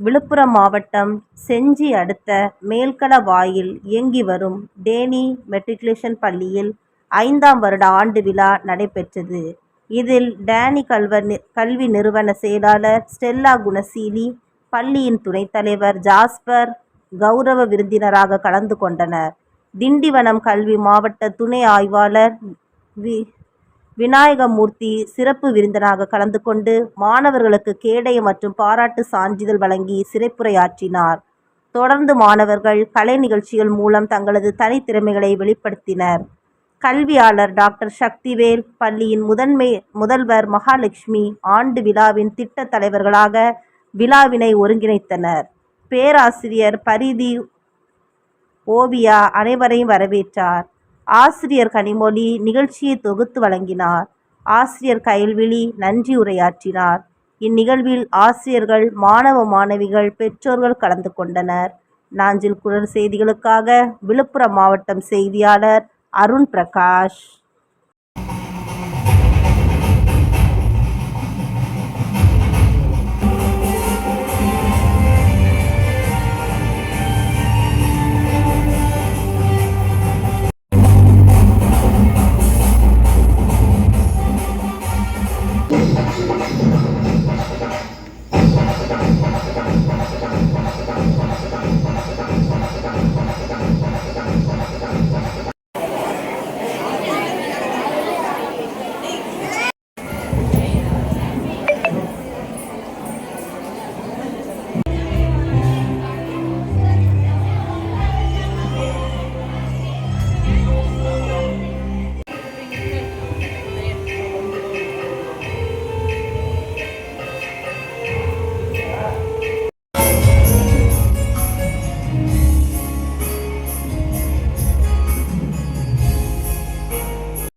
விழுப்புரம் மாவட்டம் செஞ்சி அடுத்த மேல்களவாயில் இயங்கி வரும் டேனி மெட்ரிகுலேஷன் பள்ளியில் ஐந்தாம் வருட ஆண்டு விழா நடைபெற்றது. இதில் டேனி கல்வி நிறுவன செயலாளர் ஸ்டெல்லா குணசீலி, பள்ளியின் துணைத் தலைவர் ஜாஸ்பர் கௌரவ விருந்தினராக கலந்து கொண்டனர். திண்டிவனம் கல்வி மாவட்ட துணை ஆய்வாளர் வி விநாயகமூர்த்தி சிறப்பு விருந்தனாக கலந்து கொண்டு மாணவர்களுக்கு கேடய மற்றும் பாராட்டு சான்றிதழ் வழங்கி சிறப்புரையாற்றினார். தொடர்ந்து மாணவர்கள் கலை நிகழ்ச்சிகள் மூலம் தங்களது தனித்திறமைகளை வெளிப்படுத்தினர். கல்வியாளர் டாக்டர் சக்திவேல், பள்ளியின் முதன்மை முதல்வர் மகாலட்சுமி ஆண்டு விழாவின் திட்ட தலைவர்களாக விழாவினை ஒருங்கிணைத்தனர். பேராசிரியர் பரிதி ஓவியா அனைவரையும் வரவேற்றார். ஆசிரியர் கனிமொழி நிகழ்ச்சியை தொகுத்து வழங்கினார். ஆசிரியர் கயல்விழி நன்றி உரையாற்றினார். இந்நிகழ்வில் ஆசிரியர்கள், மாணவ, மாணவிகள், பெற்றோர்கள் கலந்து கொண்டனர். நாஞ்சில் குரல் செய்திகளுக்காக விழுப்புரம் மாவட்டம் செய்தியாளர் அருண் பிரகாஷ் 何?